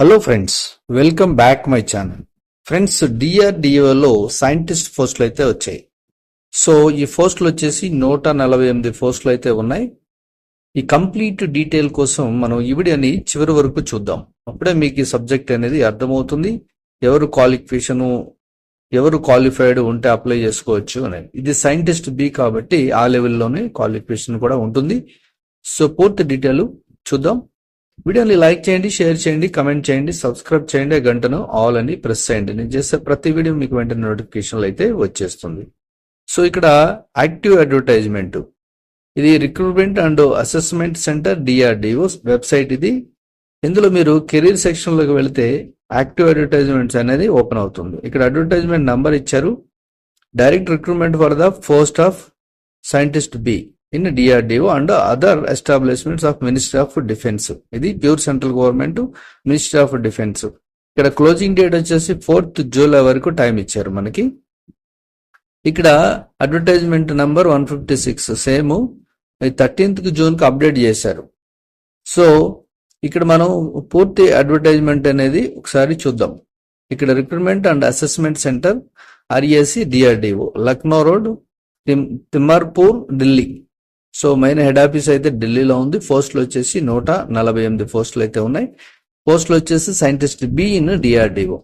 Hello friends welcome back my channel friends డిఆర్డిఓలో scientist పోస్టులు అయితే వచ్చాయి. సో ఈ పోస్టులు వచ్చేసి నూట నలభై ఎనిమిది పోస్టులు అయితే ఉన్నాయి. ఈ కంప్లీట్ డీటెయిల్ కోసం మనం ఈ వీడియోని చివరి వరకు చూద్దాం. అప్పుడే మీకు ఈ సబ్జెక్ట్ అనేది అర్థమవుతుంది. ఎవరు క్వాలిఫికేషన్ ఎవరు క్వాలిఫైడ్ ఉంటే అప్లై చేసుకోవచ్చు అనేది ఇది సైంటిస్ట్ బి కాబట్టి ఆ లెవెల్లోనే క్వాలిఫికేషన్ కూడా ఉంటుంది. సో పూర్తి డీటెయిల్ చూద్దాం. వీడియోని లైక్ చేయండి షేర్ చేయండి కమెంట్ చేయండి సబ్స్క్రైబ్ చేయండి గంటను ఆల్ అని ప్రెస్ చేయండి. నేను చేసే ప్రతి వీడియో మీకు వెంటనే నోటిఫికేషన్లు అయితే వచ్చేస్తుంది. సో ఇక్కడ యాక్టివ్ అడ్వర్టైజ్మెంట్. ఇది recruitment and assessment centre DRDO website ఇది. ఇందులో మీరు కెరీర్ సెక్షన్లోకి వెళితే యాక్టివ్ అడ్వర్టైజ్మెంట్స్ అనేది ఓపెన్ అవుతుంది. ఇక్కడ అడ్వర్టైజ్మెంట్ నంబర్ ఇచ్చారు. Direct recruitment for the post of scientist B. In DRDO and other establishments of ministry of defence ఇది pure central government ministry of defence ఇక్కడ క్లోజింగ్ డేట్ వచ్చేసి fourth July వరకు time ఇచ్చారు మనకి. ఇక్కడ advertisement number one fifty six same thirteenth జూన్కి update చేశారు. So ఇక్కడ మనం పూర్తి అడ్వర్టైజ్మెంట్ అనేది ఒకసారి చూద్దాం. ఇక్కడ recruitment and assessment centre RAC DRDO Lucknow road Timarpur Delhi so main head office అయితే ఢిల్లీలో ఉంది. పోస్టులు వచ్చేసి నూట నలభై ఎనిమిది పోస్టులు అయితే ఉన్నాయి. పోస్టులు వచ్చేసి scientist B in DRDO.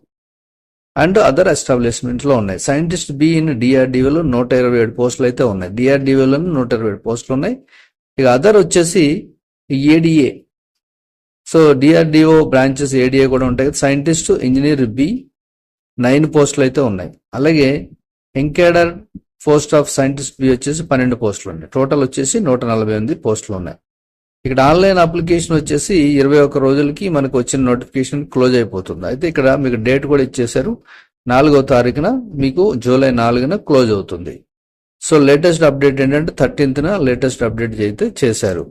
And other ఎస్టాబ్లిష్మెంట్స్లో ఉన్నాయి. సైంటిస్ట్ బి ఇన్ డిఆర్డిఓలో నూట ఇరవై ఏడు పోస్టులు అయితే ఉన్నాయి. డిఆర్డిఓలో నూట ఇరవై ఏడు పోస్టులు ఉన్నాయి. ఇక అదర్ వచ్చేసి ADA. So DRDO branches ADA కూడా ఉంటాయి సైంటిస్ట్ ఇంజనీర్ బి నైన్ పోస్టులు అయితే ఉన్నాయి. అలాగే ఎంకేడర్ పోస్ట్ ఆఫ్ సైంటిస్ట్ బి వచ్చేసి పన్నెండు పోస్టులు ఉన్నాయి. టోటల్ వచ్చేసి నూట నలభై ఎనిమిది పోస్టులు ఉన్నాయి. ఇక్కడ ఆన్లైన్ అప్లికేషన్ వచ్చేసి ఇరవై ఒక్క రోజులకి మనకు వచ్చిన నోటిఫికేషన్ క్లోజ్ అయిపోతుంది. అయితే ఇక్కడ మీకు డేట్ కూడా ఇచ్చేశారు. నాలుగో తారీఖున మీకు జూలై నాలుగున క్లోజ్ అవుతుంది. సో లేటెస్ట్ అప్డేట్ ఏంటంటే థర్టీన్త్న లేటెస్ట్ అప్డేట్ అయితే చేశారు.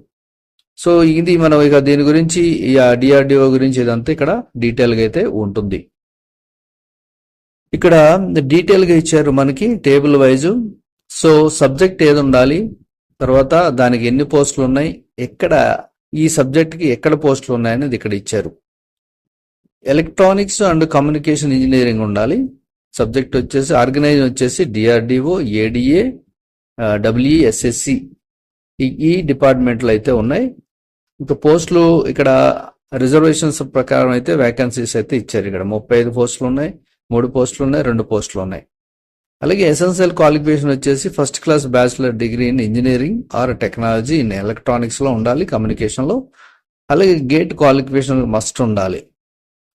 సో ఇది మనం ఇక దీని గురించి ఈ డిఆర్డిఓ గురించి ఇదంతా ఇక్కడ డీటెయిల్గా అయితే ఉంటుంది. ఇక్కడ డీటెయిల్గా ఇచ్చారు మనకి టేబుల్ వైజ్. సో సబ్జెక్ట్ ఏది ఉండాలి తర్వాత దానికి ఎన్ని పోస్టులు ఉన్నాయి? ఎక్కడ ఈ సబ్జెక్ట్కి ఎక్కడ పోస్టులు ఉన్నాయనేది ఇక్కడ ఇచ్చారు. ఎలక్ట్రానిక్స్ అండ్ కమ్యూనికేషన్ ఇంజనీరింగ్ ఉండాలి. సబ్జెక్ట్ వచ్చేసి ఆర్గనైజ్ వచ్చేసి డిఆర్డిఓ ఏడిఏ డబ్ల్యూఎస్ఎస్సి ఈ డిపార్ట్మెంట్లు అయితే ఉన్నాయి. ఇంకా పోస్టులు ఇక్కడ రిజర్వేషన్స్ ప్రకారం అయితే వేకెన్సీస్ అయితే ఇచ్చారు. ఇక్కడ ముప్పై ఐదు పోస్టులు ఉన్నాయి. మూడు పోస్టులు ఉన్నాయి రెండు పోస్టులు ఉన్నాయి అలాగే ఎసెన్షియల్ క్వాలిఫికేషన్ వచ్చేసి first class bachelor degree in engineering or technology in ఎలక్ట్రానిక్స్లో ఉండాలి కమ్యూనికేషన్లో అలాగే గేట్ క్వాలిఫికేషన్ మస్ట్ ఉండాలి.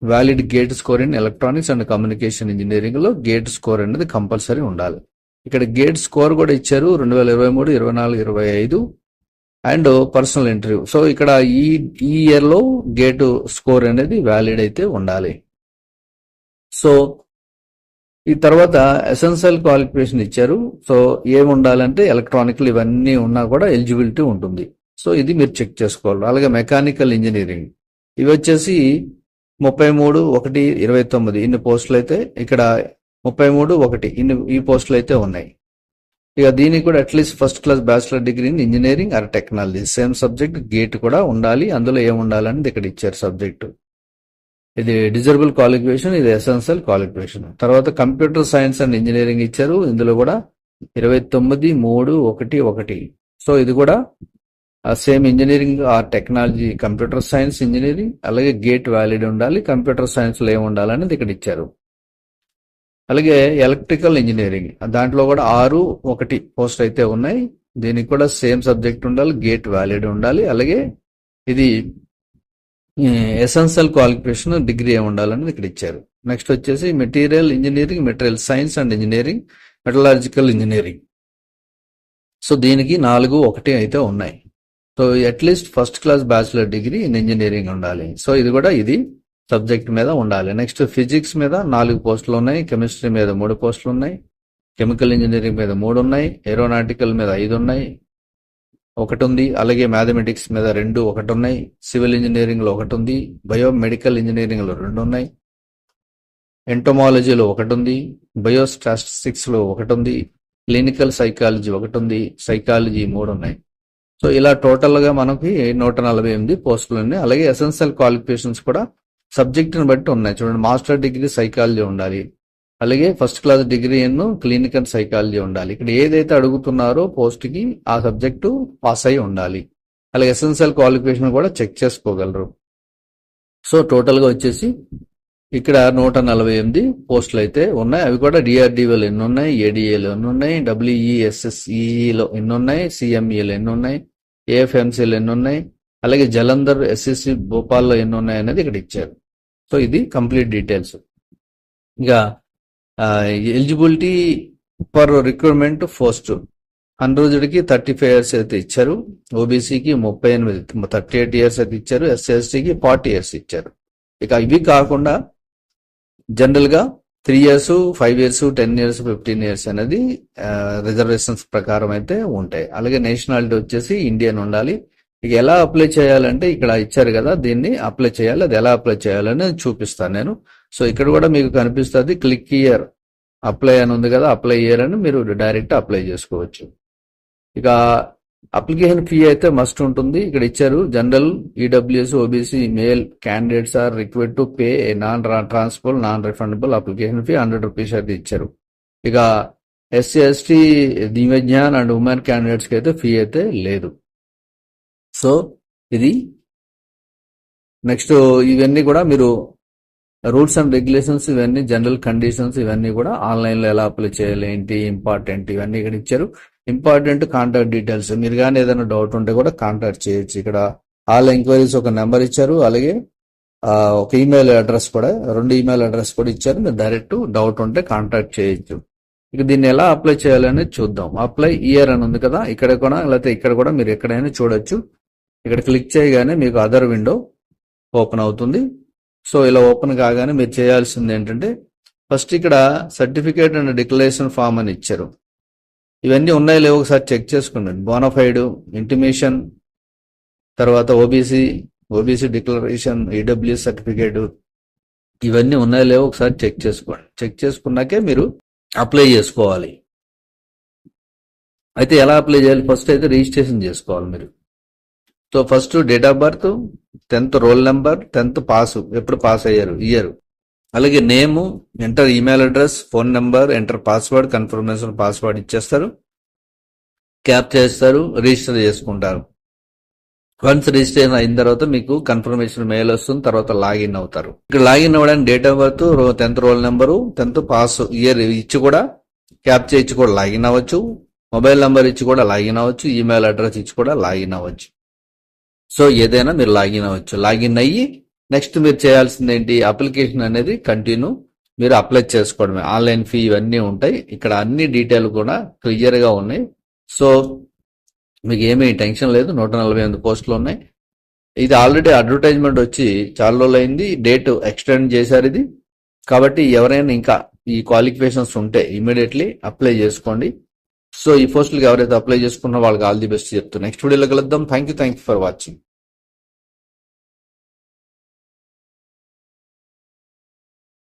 Valid GATE score in electronics and communication ఇంజనీరింగ్లో గేట్ స్కోర్ అనేది కంపల్సరీ ఉండాలి. ఇక్కడ గేట్ స్కోర్ కూడా ఇచ్చారు రెండు వేల ఇరవై మూడు ఇరవై నాలుగు ఇరవై ఐదు. And personal interview. సో ఇక్కడ ఈ ఈ ఇయర్లో గేట్ స్కోర్ అనేది వ్యాలిడ్ అయితే ఉండాలి. సో ఈ తర్వాత ఎసెన్షియల్ క్వాలిఫికేషన్ ఇచ్చారు. సో ఏమి ఉండాలంటే ఎలక్ట్రానిక్లు ఇవన్నీ ఉన్నా కూడా ఎలిజిబిలిటీ ఉంటుంది. సో ఇది మీరు చెక్ చేసుకోవాలి. అలాగే మెకానికల్ ఇంజనీరింగ్ ఇవి వచ్చేసి ముప్పై మూడు ఒకటి ఇరవై తొమ్మిది. ఇన్ని పోస్టులు అయితే ఇక్కడ ముప్పై మూడు ఒకటి. ఇన్ని ఈ పోస్టులు అయితే ఉన్నాయి. ఇక దీనికి కూడా at least first class bachelor degree in engineering or technology same subject GATE కూడా ఉండాలి. అందులో ఏమి ఉండాలని ఇక్కడ ఇచ్చారు సబ్జెక్టు ఇది డిజర్బుల్ క్వాలిఫికేషన్ ఇది ఎసెన్షియల్ క్వాలిఫికేషన్. తర్వాత కంప్యూటర్ సైన్స్ అండ్ ఇంజనీరింగ్ ఇచ్చారు. ఇందులో కూడా ఇరవై తొమ్మిది మూడు ఒకటి ఒకటి. సో ఇది కూడా same engineering or technology computer science engineering అలాగే గేట్ వ్యాలిడ్ ఉండాలి కంప్యూటర్ సైన్స్లో ఏమి ఉండాలనేది ఇక్కడ ఇచ్చారు. అలాగే ఎలక్ట్రికల్ ఇంజనీరింగ్ దాంట్లో కూడా ఆరు ఒకటి పోస్ట్ అయితే ఉన్నాయి. దీనికి కూడా సేమ్ సబ్జెక్ట్ ఉండాలి గేట్ వ్యాలిడ్ ఉండాలి. అలాగే ఇది ఎసెన్షియల్ క్వాలిఫికేషన్ డిగ్రీ ఏమి ఉండాలని ఇక్కడ ఇచ్చారు. నెక్స్ట్ వచ్చేసి material engineering material science and engineering metallurgical engineering so దీనికి నాలుగు ఒకటి అయితే ఉన్నాయి. So at least first class bachelor degree in engineering ఉండాలి. సో ఇది కూడా ఇది సబ్జెక్ట్ మీద ఉండాలి. నెక్స్ట్ ఫిజిక్స్ మీద నాలుగు పోస్టులు ఉన్నాయి. కెమిస్ట్రీ మీద మూడు పోస్టులు ఉన్నాయి. కెమికల్ ఇంజనీరింగ్ మీద మూడు ఉన్నాయి. ఏరోనాటికల్ మీద ఐదు ఉన్నాయి. ఒకటి ఉంది అలాగే మ్యాథమెటిక్స్ మీద రెండు ఒకటి ఉన్నాయి సివిల్ ఇంజనీరింగ్లో ఒకటి ఉంది బయోమెడికల్ ఇంజనీరింగ్లో రెండు ఉన్నాయి ఎంటోమాలజీలో ఒకటి ఉంది బయోస్టాటిస్టిక్స్లో ఒకటి ఉంది క్లినికల్ సైకాలజీ ఒకటి ఉంది సైకాలజీ మూడు ఉన్నాయి సో ఇలా టోటల్గా మనకి నూట నలభై ఎనిమిది పోస్టులు ఉన్నాయి. అలాగే ఎసెన్షియల్ క్వాలిఫికేషన్స్ కూడా సబ్జెక్టుని బట్టి ఉన్నాయి. చూడండి మాస్టర్ డిగ్రీ సైకాలజీ ఉండాలి అలాగే ఫస్ట్ క్లాస్ డిగ్రీ ఎన్నో క్లినికల్ సైకాలజీ ఉండాలి. ఇక్కడ ఏదైతే అడుగుతున్నారో పోస్ట్కి ఆ సబ్జెక్టు పాస్ అయి ఉండాలి. అలాగే ఎసెన్షియల్ క్వాలిఫికేషన్ కూడా చెక్ చేసుకోగలరు. సో టోటల్గా వచ్చేసి ఇక్కడ నూట నలభై ఎనిమిది పోస్టులు అయితే ఉన్నాయి. అవి కూడా డిఆర్డిఓలు ఎన్ని ఉన్నాయి? ఏడిఏలో ఎన్ని ఉన్నాయి? డబ్ల్యూఈఎస్ఎస్ఈఈలో ఎన్ని ఉన్నాయి? సిఎంఈలు ఎన్ని ఉన్నాయి? ఏఎఫ్ఎంసీలో ఎన్ని ఉన్నాయి? అలాగే జలంధర్ ఎస్ఎస్సి భోపాల్లో ఎన్ని ఉన్నాయి అనేది ఇక్కడ ఇచ్చారు. సో ఇది కంప్లీట్ డీటెయిల్స్. ఇక ఎలిజిబిలిటీ ఫర్ రిక్రూట్మెంట్ ఫస్ట్. అన్రోజుడికి థర్టీ ఫైవ్ ఇయర్స్ అయితే ఇచ్చారు. ఓబీసీకి ముప్పై ఎనిమిది థర్టీ ఎయిట్ ఇయర్స్ అయితే ఇచ్చారు. ఎస్సీఎస్టీకి ఫార్టీ ఇయర్స్ ఇచ్చారు. ఇక ఇవి కాకుండా జనరల్గా three years five years ten years fifteen years అనేది రిజర్వేషన్స్ ప్రకారం అయితే ఉంటాయి. అలాగే నేషనాలిటీ వచ్చేసి ఇండియన్ ఉండాలి. ఇక ఎలా అప్లై చేయాలంటే ఇక్కడ ఇచ్చారు కదా దీన్ని అప్లై చేయాలి. అది ఎలా అప్లై చేయాలని చూపిస్తాను నేను. సో ఇక్కడ కూడా మీకు కనిపిస్తుంది క్లిక్ ఇయర్ అప్లై అని ఉంది కదా అప్లై ఇయర్ అని మీరు డైరెక్ట్ అప్లై చేసుకోవచ్చు. ఇక అప్లికేషన్ ఫీ అయితే మస్ట్ ఉంటుంది. ఇక్కడ ఇచ్చారు general EWS OBC male candidates are required to pay a non transfer non refundable application fee hundred rupees అయితే ఇచ్చారు. ఇక ఎస్సీ ఎస్టీ దివ్యజ్ఞాన్ అండ్ ఉమెన్ క్యాండిడేట్స్కి అయితే ఫీ అయితే లేదు. సో ఇది నెక్స్ట్ ఇవన్నీ కూడా మీరు రూల్స్ అండ్ రెగ్యులేషన్స్ ఇవన్నీ జనరల్ కండిషన్స్ ఇవన్నీ కూడా ఆన్లైన్లో ఎలా అప్లై చేయాలి ఏంటి ఇంపార్టెంట్ ఇవన్నీ ఇక్కడ ఇచ్చారు. ఇంపార్టెంట్ కాంటాక్ట్ డీటెయిల్స్ మీరు కానీ ఏదైనా డౌట్ ఉంటే కూడా కాంటాక్ట్ చేయొచ్చు. ఇక్కడ ఆల్ ఎంక్వైరీస్ ఒక నెంబర్ ఇచ్చారు. అలాగే ఒక ఈమెయిల్ అడ్రస్ కూడా రెండు ఈమెయిల్ అడ్రస్ కూడా ఇచ్చారు. మీరు డైరెక్ట్ డౌట్ ఉంటే కాంటాక్ట్ చేయొచ్చు. ఇక దీన్ని ఎలా అప్లై చేయాలనేది చూద్దాం. అప్లై ఇయర్ అని ఉంది కదా ఇక్కడ కూడా లేకపోతే ఇక్కడ కూడా మీరు ఎక్కడైనా చూడొచ్చు. ఇక్కడ క్లిక్ చేయగానే మీకు అదర్ విండో ఓపెన్ అవుతుంది. సో ఇలా ఓపెన్ కాగానే మీరు చేయాల్సింది ఏంటంటే ఫస్ట్ ఇక్కడ సర్టిఫికేట్ అండ్ డిక్లరేషన్ ఫామ్ అని ఇచ్చారు. ఇవన్నీ ఉన్నాయో లేవో ఒకసారి చెక్ చేసుకోండి. బోనఫైడ్ ఇంటిమేషన్ తర్వాత OBC OBC declaration EWS certificate ఇవన్నీ ఉన్నాయో లేవో ఒకసారి చెక్ చేసుకోండి. చెక్ చేసుకున్నాకే మీరు అప్లై చేసుకోవాలి. అయితే ఎలా అప్లై చేయాలి? ఫస్ట్ అయితే రిజిస్ట్రేషన్ చేసుకోవాలి మీరు. So first date of birth tenth roll number tenth pass ఎప్పుడు పాస్ అయ్యారు? ఇయర్. అలాగే name enter email address phone number enter password confirmation password ఇచ్చేస్తారు. క్యాప్ చేస్తారు రిజిస్టర్ చేసుకుంటారు. వన్స్ రిజిస్ట్రేషన్ అయిన తర్వాత మీకు కన్ఫర్మేషన్ మెయిల్ వస్తుంది తర్వాత లాగిన్ అవుతారు. ఇక్కడ లాగిన్ అవ్వడానికి date of birth tenth roll number tenth pass year ఇచ్చి కూడా క్యాప్చర్ ఇచ్చి కూడా లాగిన్ అవ్వచ్చు. మొబైల్ నెంబర్ ఇచ్చి కూడా లాగిన్ అవ్వచ్చు ఈమెయిల్ అడ్రస్ ఇచ్చి కూడా లాగిన్ అవ్వచ్చు. సో ఏదైనా మీరు లాగిన్ అవ్వచ్చు. లాగిన్ అయ్యి నెక్స్ట్ మీరు చేయాల్సింది ఏంటి? అప్లికేషన్ అనేది కంటిన్యూ మీరు అప్లై చేసుకోవడమే. ఆన్లైన్ ఫీ ఇవన్నీ ఉంటాయి. ఇక్కడ అన్ని డీటెయిల్ కూడా క్లియర్గా ఉన్నాయి. సో మీకు ఏమీ టెన్షన్ లేదు. నూట నలభై ఎనిమిది పోస్టులు ఉన్నాయి. ఇది ఆల్రెడీ అడ్వర్టైజ్మెంట్ వచ్చి చాలా రోజులు అయింది. డేట్ ఎక్స్టెండ్ చేశారు ఇది. కాబట్టి ఎవరైనా ఇంకా ఈ క్వాలిఫికేషన్స్ ఉంటే ఇమీడియట్లీ అప్లై చేసుకోండి. సో ఈ పోస్టులకు ఎవరైతే అప్లై చేసుకున్న వాళ్ళకి ఆల్ ది బెస్ట్ చెప్తున్నా. నెక్స్ట్ వీడియోలో కలుద్దాం. Thank you thank you for watching